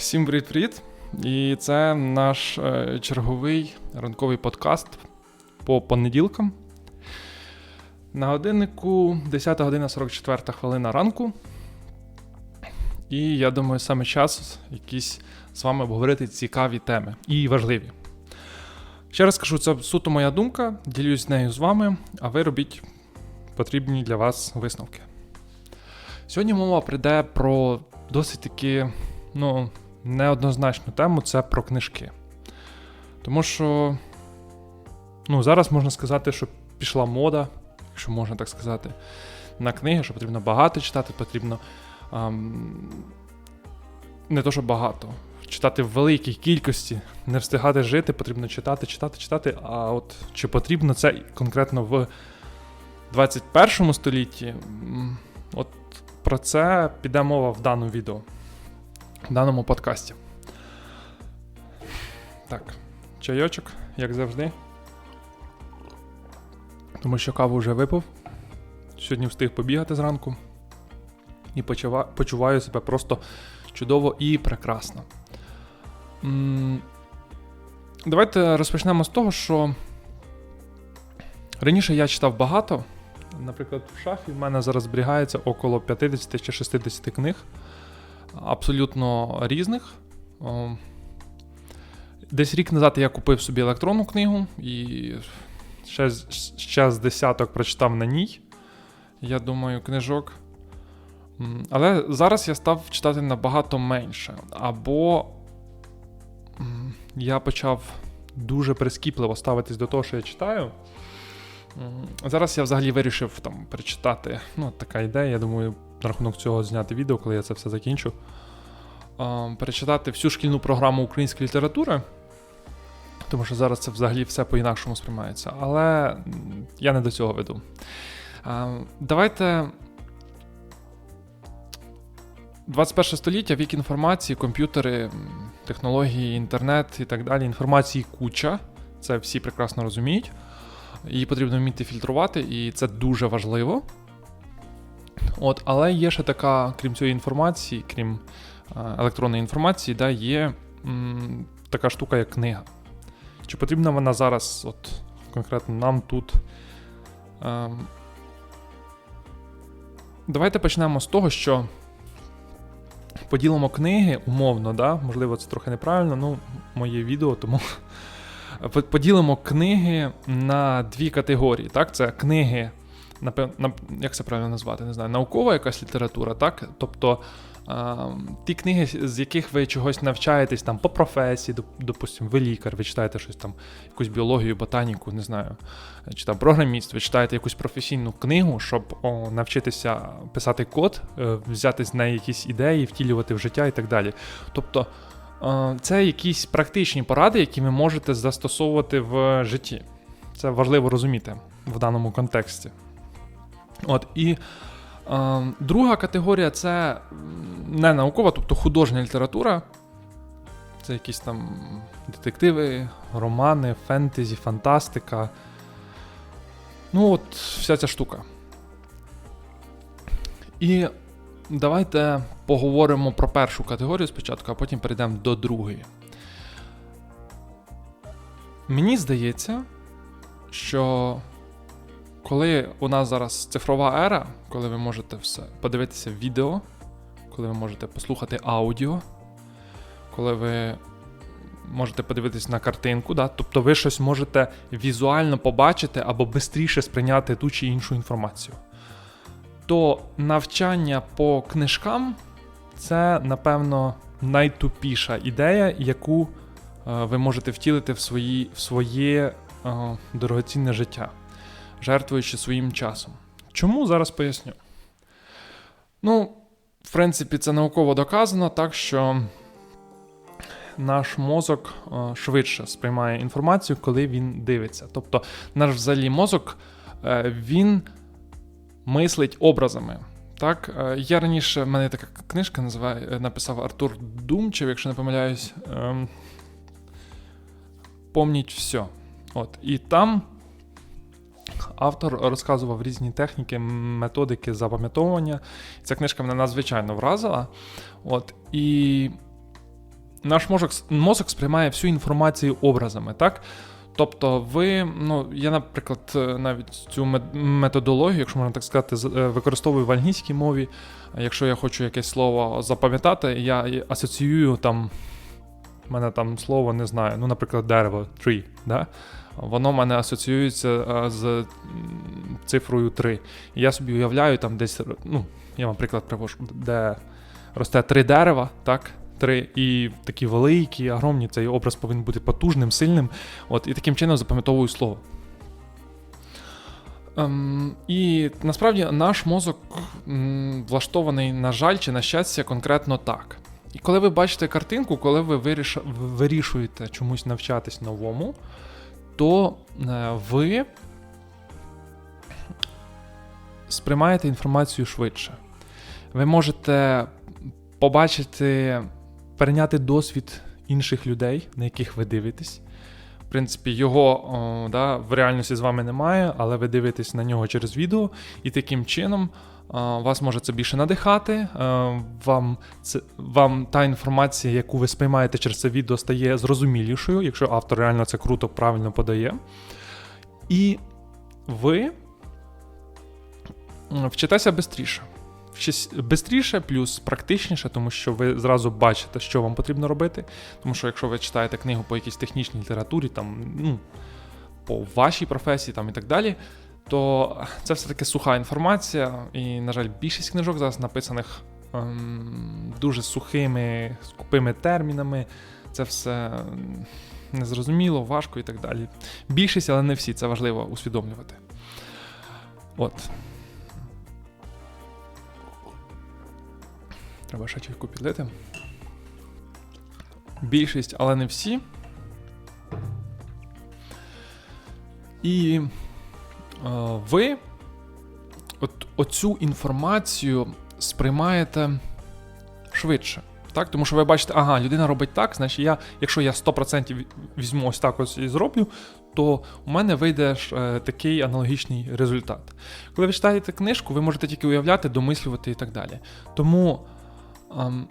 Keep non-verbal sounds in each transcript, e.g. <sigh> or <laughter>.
Всім привіт-привіт! І це наш е, черговий ранковий подкаст по понеділкам. На годиннику 10 година 44 хвилина ранку. І я думаю, саме час якісь з вами обговорити цікаві теми і важливі. Ще раз скажу, це суто моя думка, ділюсь нею з вами, а ви робіть потрібні для вас висновки. Сьогодні мова прийде про досить таки, ну, неоднозначну тему це про книжки. Тому що, ну, зараз можна сказати, що пішла мода, якщо можна так сказати, на книги, що потрібно багато читати, потрібно ам, не то, що багато. Читати в великій кількості, не встигати жити, потрібно читати, читати, читати. А от чи потрібно це конкретно в 21 столітті? От про це піде мова в даному відео, даному подкасті. Так, чайочок, як завжди. Тому що каву вже випив. Сьогодні встиг побігати зранку. І почуваю себе просто чудово і прекрасно. Давайте розпочнемо з того, що раніше я читав багато. Наприклад, в шафі в мене зараз зберігається около 50 чи 60 книг, абсолютно різних. Десь рік назад я купив собі електронну книгу і ще, ще з десяток прочитав на ній. Я думаю, книжок. Але зараз я став читати набагато менше. Або я почав дуже прискіпливо ставитись до того, що я читаю. Зараз я взагалі вирішив там перечитати. Ну, така ідея. Я думаю, на рахунок цього зняти відео, коли я це все закінчу. А, Перечитати всю шкільну програму української літератури. Тому що зараз це взагалі все по-інакшому сприймається. Але я не до цього веду. А, Давайте. 21 століття, вік інформації, комп'ютери, технології, інтернет і так далі. Інформації куча. Це всі прекрасно розуміють. Її потрібно вміти фільтрувати, і це дуже важливо. От, але є ще така, крім цієї інформації, крім е, електронної інформації, да, є м, така штука, як книга. Чи потрібна вона зараз, от конкретно нам тут? Ем, давайте почнемо з того, що поділимо книги умовно, да? можливо, це трохи неправильно, ну, моє відео, тому <laughs> поділимо книги на дві категорії. Так, це книги, напев... на... як це правильно назвати? Не знаю, наукова якась література, так? Тобто ті книги, з яких ви чогось навчаєтесь там по професії, допустимо, ви лікар, ви читаєте щось там, якусь біологію, ботаніку, не знаю, чи там програміст, ви читаєте якусь професійну книгу, щоб о, навчитися писати код, е, взяти з неї якісь ідеї, втілювати в життя і так далі. Тобто. Це якісь практичні поради, які ви можете застосовувати в житті. Це важливо розуміти в даному контексті. От і е, друга категорія це не наукова, тобто художня література. Це якісь там детективи, романи, фентезі, фантастика. Ну, от вся ця штука. І Давайте поговоримо про першу категорію спочатку, а потім перейдемо до другої. Мені здається, що коли у нас зараз цифрова ера, коли ви можете все подивитися відео, коли ви можете послухати аудіо, коли ви можете подивитися на картинку, да? тобто ви щось можете візуально побачити або швидше сприйняти ту чи іншу інформацію то навчання по книжкам це, напевно, найтупіша ідея, яку е, ви можете втілити в, свої, в своє е, дорогоцінне життя, жертвуючи своїм часом. Чому зараз поясню? Ну, в принципі, це науково доказано, так що наш мозок е, швидше сприймає інформацію, коли він дивиться. Тобто, наш взагалі мозок е, він мислить образами. Так, е, я раніше в мене така книжка називає, написав Артур Думчев, якщо не помиляюсь. Ем, Помніть все. От, і там автор розказував різні техніки, методики запам'ятовування. Ця книжка мене надзвичайно вразила. От, і наш мозок, мозок сприймає всю інформацію образами, так? Тобто, ви, ну, я, наприклад, е, навіть цю методологію, якщо можна так сказати, е, використовую в англійській мові. Якщо я хочу якесь слово запам'ятати, я асоціюю там. У мене там слово не знаю, ну, наприклад, дерево, tree, да? воно в мене асоціюється е, з цифрою 3. І я собі уявляю, там десь, ну, я вам приклад привожу, де росте три дерева, так? Три, і такі великі, огромні, цей образ повинен бути потужним, сильним. От, І таким чином запам'ятовую слово. Ем, І насправді наш мозок м, влаштований, на жаль, чи на щастя, конкретно так. І коли ви бачите картинку, коли ви виріш... вирішуєте чомусь навчатись новому, то е, ви сприймаєте інформацію швидше. Ви можете побачити, перейняти досвід інших людей, на яких ви дивитесь. В принципі, його о, да, в реальності з вами немає, але ви дивитесь на нього через відео, і таким чином вас може це більше надихати. Вам це, вам та інформація, яку ви сприймаєте через це відео, стає зрозумілішою, якщо автор реально це круто, правильно подає. І ви вчитеся швидше. Бистріше, плюс практичніше, тому що ви зразу бачите, що вам потрібно робити. Тому що якщо ви читаєте книгу по якійсь технічній літературі, там, ну, по вашій професії там, і так далі, то це все-таки суха інформація. І, на жаль, більшість книжок зараз написаних ем, дуже сухими, скупими термінами. Це все незрозуміло, важко і так далі. Більшість, але не всі, це важливо усвідомлювати. От. Треба ще чайку підлити. Більшість, але не всі. І ви от, оцю інформацію сприймаєте швидше. Так? Тому що ви бачите, ага, людина робить так, значить я, якщо я 100% візьму ось так ось і зроблю, то у мене вийде ж, е, такий аналогічний результат. Коли ви читаєте книжку, ви можете тільки уявляти, домислювати і так далі. Тому Um,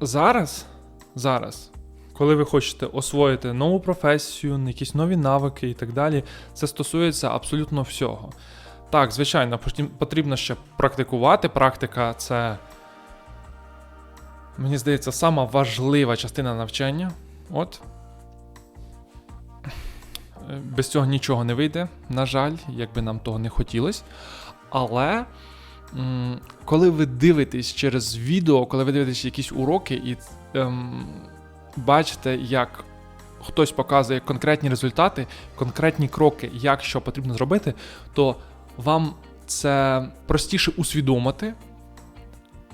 зараз, зараз, коли ви хочете освоїти нову професію, якісь нові навики і так далі, це стосується абсолютно всього. Так, звичайно, потрібно ще практикувати. Практика це, мені здається, сама важлива частина навчання. От. Без цього нічого не вийде, на жаль, як би нам того не хотілося. Але коли ви дивитесь через відео, коли ви дивитесь якісь уроки і ем, бачите, як хтось показує конкретні результати, конкретні кроки, як що потрібно зробити, то вам це простіше усвідомити.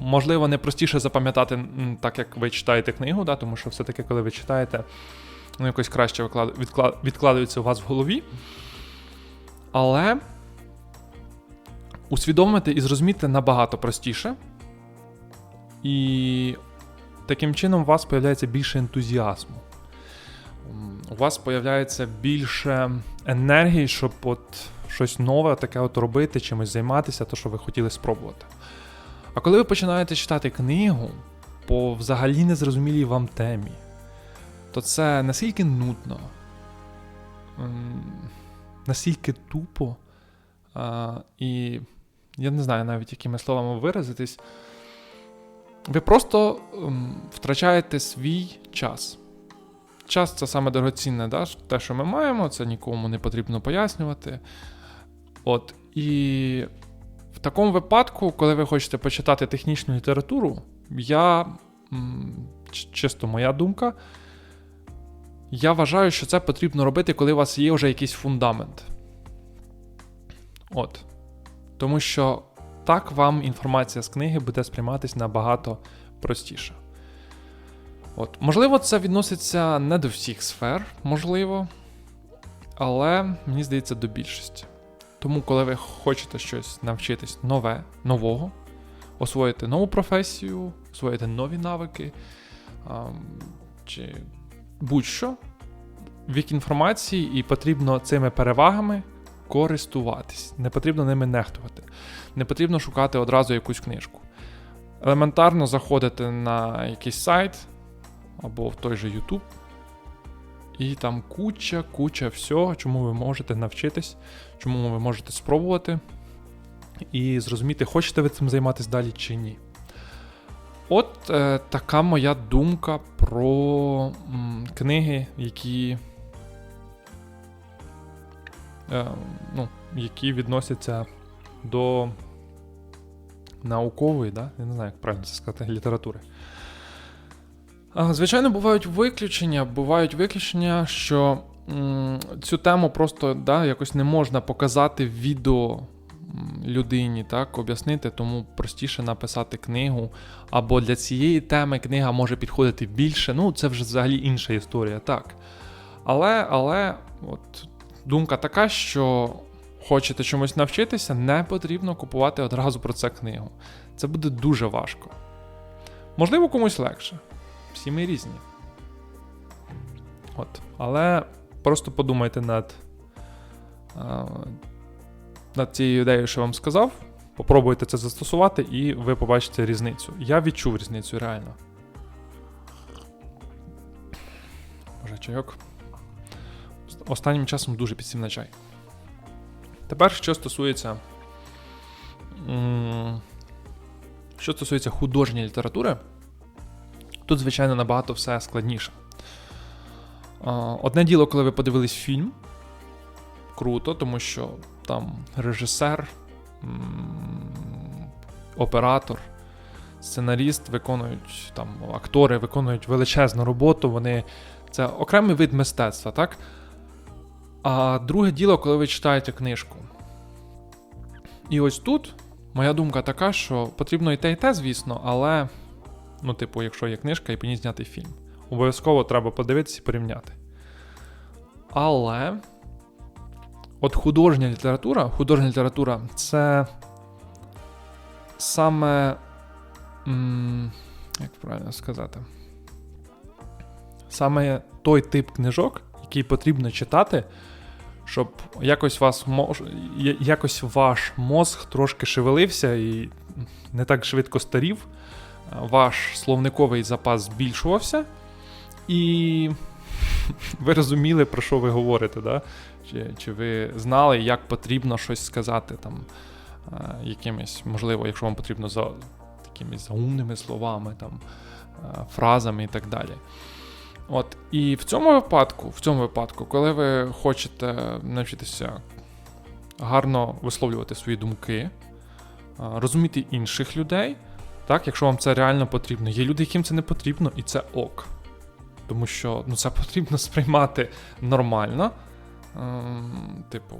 Можливо, не простіше запам'ятати, так як ви читаєте книгу, да, тому що все-таки, коли ви читаєте, ну якось краще відкладується у вас в голові. Але усвідомити і зрозуміти набагато простіше. І таким чином у вас з'являється більше ентузіазму. У вас з'являється більше енергії, щоб от щось нове таке от робити, чимось займатися, то що ви хотіли спробувати. А коли ви починаєте читати книгу по взагалі незрозумілій вам темі, то це настільки нудно, настільки тупо і я не знаю навіть, якими словами виразитись. Ви просто ем, втрачаєте свій час. Час це саме дорогоцінне, да? те, що ми маємо, це нікому не потрібно пояснювати. От, І в такому випадку, коли ви хочете почитати технічну літературу, я, чисто моя думка, я вважаю, що це потрібно робити, коли у вас є вже якийсь фундамент. От. Тому що так вам інформація з книги буде сприйматися набагато простіше. От, Можливо, це відноситься не до всіх сфер, можливо, але мені здається, до більшості. Тому, коли ви хочете щось навчитись нове, нового, освоїти нову професію, освоїти нові навики а, чи будь-що, вік інформації, і потрібно цими перевагами користуватись, не потрібно ними нехтувати. Не потрібно шукати одразу якусь книжку. Елементарно заходити на якийсь сайт, або в той же YouTube. І там куча, куча всього, чому ви можете навчитись, чому ви можете спробувати і зрозуміти, хочете ви цим займатися далі чи ні. От е, така моя думка про м, книги, які, ну, які відносяться до наукової, да? я не знаю, як правильно це сказати, літератури. Звичайно, бувають виключення. Бувають виключення, що цю тему просто да, якось не можна показати в відео людині, так, об'яснити, тому простіше написати книгу. Або для цієї теми книга може підходити більше. Ну, це вже взагалі інша історія, так. Але, але от, думка така, що хочете чомусь навчитися, не потрібно купувати одразу про це книгу. Це буде дуже важко. Можливо, комусь легше. Всі ми різні. От. Але просто подумайте над, над цією ідеєю, що я вам сказав. Попробуйте це застосувати, і ви побачите різницю. Я відчув різницю реально. Боже, чайок. Останнім часом дуже підсів на чай. Тепер, що стосується. Що стосується художньої літератури, тут, звичайно, набагато все складніше. Одне діло, коли ви подивились фільм, круто, тому що там режисер, оператор, сценаріст виконують там актори виконують величезну роботу. Вони це окремий вид мистецтва, так? А друге діло, коли ви читаєте книжку. І ось тут моя думка така, що потрібно і те, і те, звісно, але, ну, типу, якщо є книжка і по ній зняти фільм, обов'язково треба подивитися і порівняти. Але от художня література, художня література це саме. Як правильно сказати? Саме той тип книжок, який потрібно читати, щоб якось вас якось ваш мозг трошки шевелився і не так швидко старів, ваш словниковий запас збільшувався, і <laughs> ви розуміли, про що ви говорите, да? чи, чи ви знали, як потрібно щось сказати там, е, якимись, можливо, якщо вам потрібно за якимись заумними словами, там, е, фразами і так далі. От, і в цьому випадку, в цьому випадку, коли ви хочете навчитися гарно висловлювати свої думки, розуміти інших людей, так, якщо вам це реально потрібно. Є люди, яким це не потрібно, і це ок. Тому що ну, це <laughs> потрібно сприймати нормально. Ем, типу,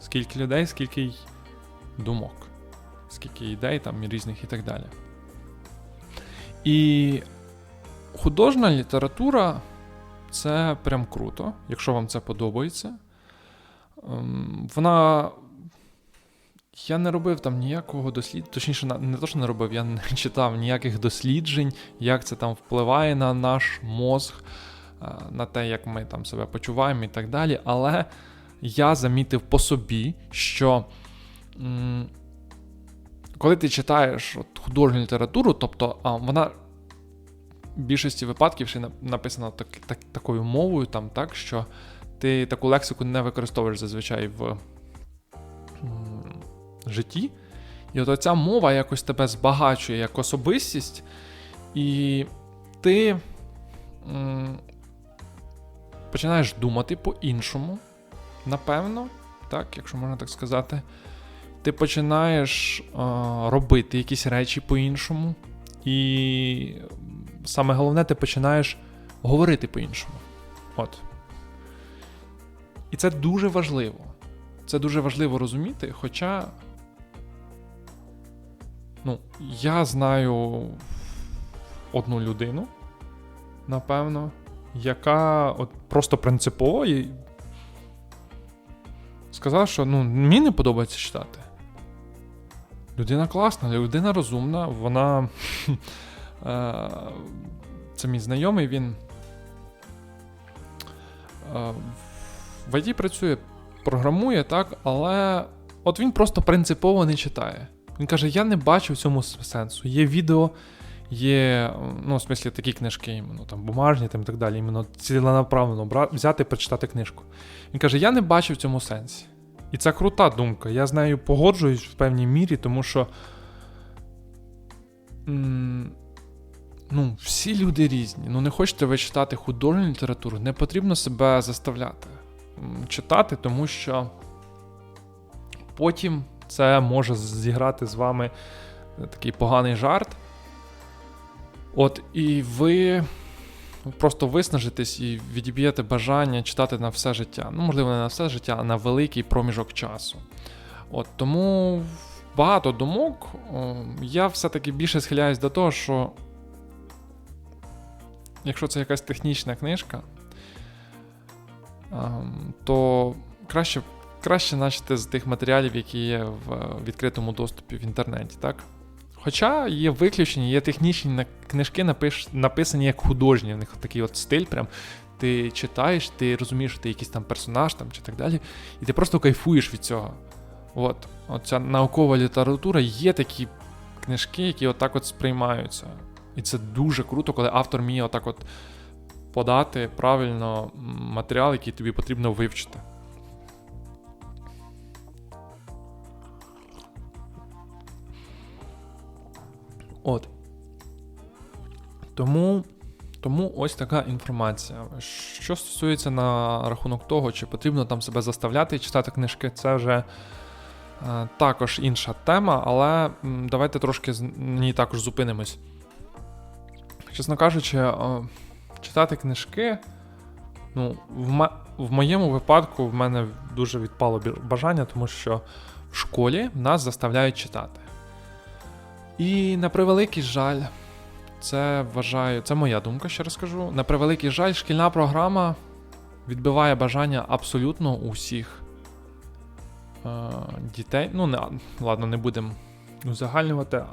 скільки людей, скільки й думок, скільки ідей там різних і так далі. І художня література це прям круто, якщо вам це подобається. Ем, Вона. Я не робив там ніякого дослідження, точніше, не то, що не робив, я не <laughs> читав ніяких досліджень, як це там впливає на наш мозг, е, на те, як ми там себе почуваємо і так далі. Але я замітив по собі, що коли ти читаєш от, художню літературу, тобто вона більшості випадків ще на- написана так, так, такою мовою, там, так, що ти таку лексику не використовуєш зазвичай в житті. І от ця мова якось тебе збагачує як особистість, і ти м, починаєш думати по-іншому, напевно, так, якщо можна так сказати. Ти починаєш е, робити якісь речі по-іншому, і саме головне, ти починаєш говорити по-іншому. От. І це дуже важливо. Це дуже важливо розуміти, хоча. Ну, я знаю одну людину, напевно, яка от просто принципово сказала, що ну, мені не подобається читати. Людина класна, людина розумна, вона. <laughs> е, Це мій знайомий, він е, в ІТ працює, програмує, так, але от він просто принципово не читає. Він каже: Я не бачу в цьому сенсу. Є відео, є, ну, в смислі, такі книжки, іменно, там, бумажні там, і так далі, іменно ціленаправлено взяти і прочитати книжку. Він каже: Я не бачу в цьому сенсі. І це крута думка. Я з нею погоджуюсь в певній мірі, тому що. Ну, всі люди різні. Ну, не хочете ви читати художню літературу, не потрібно себе заставляти читати, тому що потім це може зіграти з вами такий поганий жарт. От, і ви просто виснажитесь і відіб'єте бажання читати на все життя. Ну, можливо, не на все життя, а на великий проміжок часу. От Тому багато думок. Я все-таки більше схиляюсь до того, що якщо це якась технічна книжка, то краще краще начати з тих матеріалів, які є в відкритому доступі в інтернеті. так? Хоча є виключення, є технічні книжки, напиш, написані як художні, у них такий от стиль. прям. Ти читаєш, ти розумієш, що ти якийсь там персонаж там, чи так далі, і ти просто кайфуєш від цього. От, Оця наукова література є такі книжки, які отак от сприймаються. І це дуже круто, коли автор вміє отак от подати правильно матеріал, який тобі потрібно вивчити. От. Тому тому ось така інформація. Що стосується на рахунок того, чи потрібно там себе заставляти читати книжки, це вже е, також інша тема, але м, давайте трошки з ній також зупинимось. Чесно кажучи, е, читати книжки, ну, в, м- в моєму випадку в мене дуже відпало бажання, тому що в школі нас заставляють читати. І на превеликий жаль, це вважаю, це моя думка, ще раз кажу. На превеликий жаль, шкільна програма відбиває бажання абсолютно усіх е, дітей. Ну, не, ладно, не будемо узагальнювати.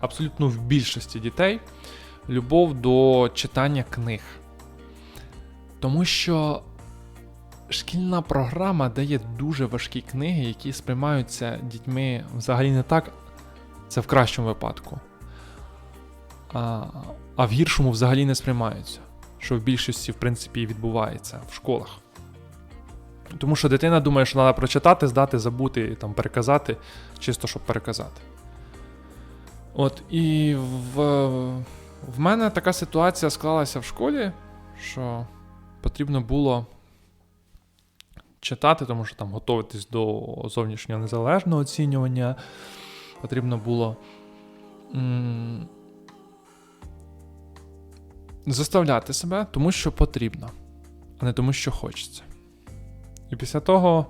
Абсолютно в більшості дітей любов до читання книг. Тому що шкільна програма дає дуже важкі книги, які сприймаються дітьми взагалі не так, це в кращому випадку. А а в гіршому взагалі не сприймаються, що в більшості, в принципі, відбувається в школах. Тому що дитина думає, що треба прочитати, здати, забути, там, переказати, чисто щоб переказати. От, і в, в мене така ситуація склалася в школі, що потрібно було читати, тому що там готуватись до зовнішнього незалежного оцінювання потрібно було м- заставляти себе, тому що потрібно, а не тому, що хочеться. І після того.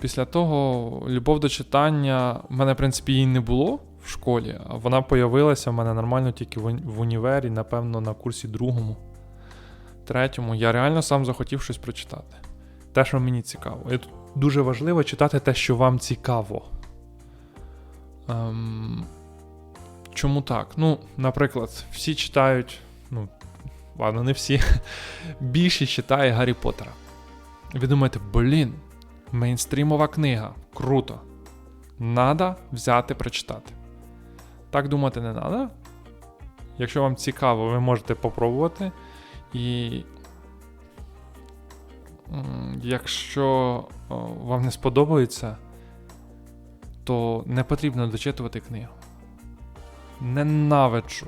Після того любов до читання в мене, в принципі, її не було в школі, а вона появилася в мене нормально тільки в універі, напевно, на курсі другому, третьому. Я реально сам захотів щось прочитати. Те, що мені цікаво. І тут дуже важливо читати те, що вам цікаво. Ем, Чому так? Ну, наприклад, всі читають. Ну, ладно, не всі. <laughs> Більшість читає Гаррі Поттера. ви думаєте, блін, мейнстрімова книга. Круто. Надо взяти прочитати. Так думати не треба. Якщо вам цікаво, ви можете попробувати. І. Якщо вам не сподобається, то не потрібно дочитувати книгу. Ненавиджу,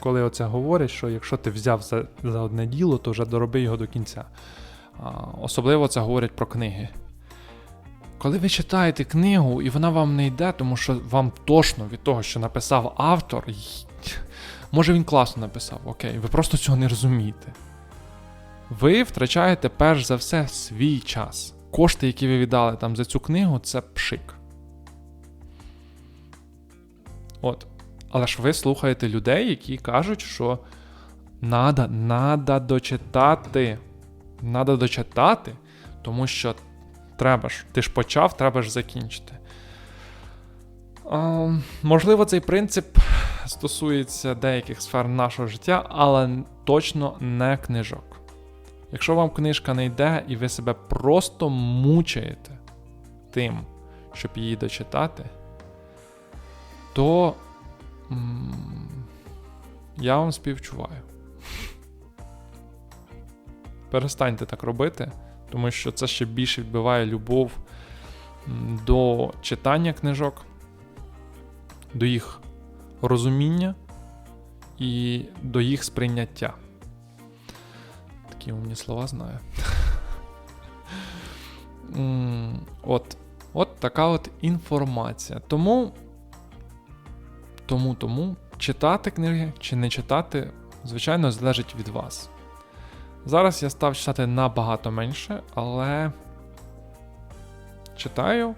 коли оце говорять, що якщо ти взяв за, за одне діло, то вже дороби його до кінця. А, Особливо це говорять про книги. Коли ви читаєте книгу і вона вам не йде, тому що вам точно від того, що написав автор, може він класно написав, окей, ви просто цього не розумієте. Ви втрачаєте перш за все свій час. Кошти, які ви віддали там за цю книгу, це пшик. От. Але ж ви слухаєте людей, які кажуть, що надо, надо дочитати. Надо дочитати, тому що треба ж, ти ж почав, треба ж закінчити. А, можливо, цей принцип стосується деяких сфер нашого життя, але точно не книжок. Якщо вам книжка не йде, і ви себе просто мучаєте тим, щоб її дочитати, то я вам співчуваю. Перестаньте так робити, тому що це ще більше відбиває любов до читання книжок, до їх розуміння і до їх сприйняття. Такі умні слова знаю. <laughs> От, от така от інформація. Тому, тому, тому читати книги чи не читати, звичайно, залежить від вас. Зараз я став читати набагато менше, але читаю,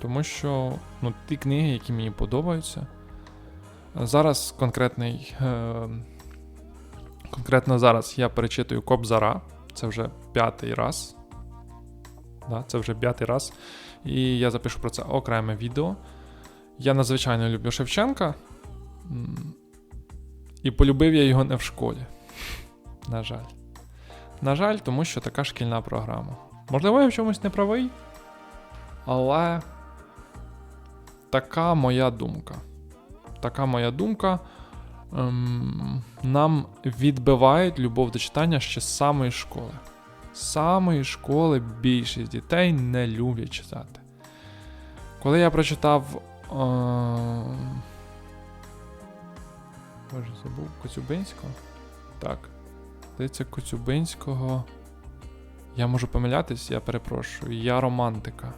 тому що ну, ті книги, які мені подобаються. Зараз конкретний. Е- конкретно зараз я перечитую Кобзара. Це вже п'ятий раз. Да, це вже п'ятий раз. І я запишу про це окреме відео. Я надзвичайно люблю Шевченка. І полюбив я його не в школі. На жаль. На жаль, тому що така шкільна програма. Можливо, я в чомусь не правий, але така моя думка. Така моя думка. Ем, нам відбивають любов до читання ще з самої школи. З самої школи більшість дітей не люблять читати. Коли я прочитав. Боже, забув Коцюбинського? Так. Здається, Коцюбинського. Я можу помилятись, я перепрошую. Я романтика.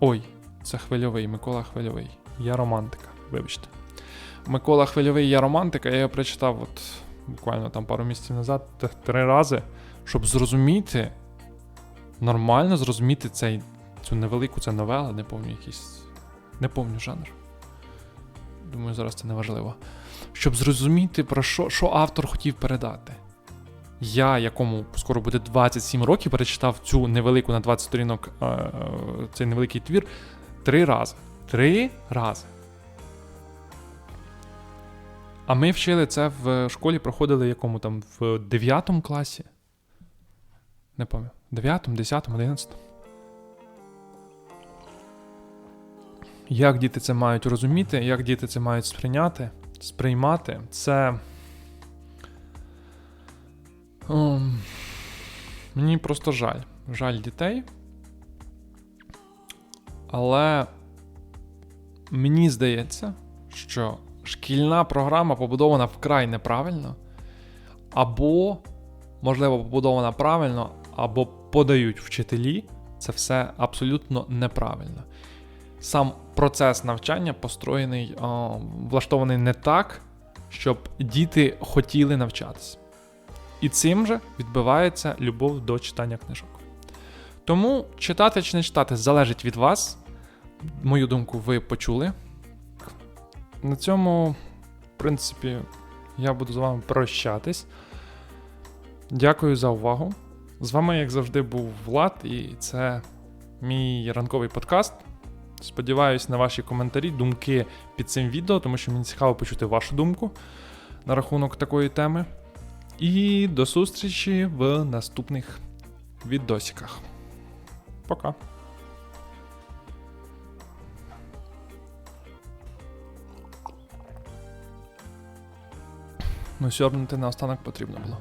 Ой, це хвильовий, Микола Хвильовий. Я романтика, вибачте. Микола Хвильовий я романтика, я його прочитав от буквально там пару місяців назад три рази, щоб зрозуміти, нормально зрозуміти цей, цю невелику це новела, не пам'ятаю якийсь. Не пам'ятаю жанр. Думаю, зараз це не важливо. Щоб зрозуміти, про що, що автор хотів передати. Я, якому скоро буде 27 років, перечитав цю невелику на 20 сторінок е, е, цей невеликий твір три рази. Три рази. А ми вчили це в школі, проходили якому там в 9 класі. Не пам'ятаю. 9, 10, 11. Як діти це мають розуміти, як діти це мають сприйняти, сприймати, це. Ем, мені просто жаль. Жаль дітей. Але мені здається, що шкільна програма побудована вкрай неправильно, або, можливо, побудована правильно, або подають вчителі. Це все абсолютно неправильно. Сам процес навчання построєний, о, влаштований не так, щоб діти хотіли навчатися. І цим же відбивається любов до читання книжок. Тому читати чи не читати залежить від вас. Мою думку, ви почули. На цьому, в принципі, я буду з вами прощатись. Дякую за увагу. З вами, як завжди, був Влад, і це мій ранковий подкаст. Сподіваюсь на ваші коментарі, думки під цим відео, тому що мені цікаво почути вашу думку на рахунок такої теми. І до зустрічі в наступних відосиках. Пока. Ну, сьорбнути наостанок потрібно було.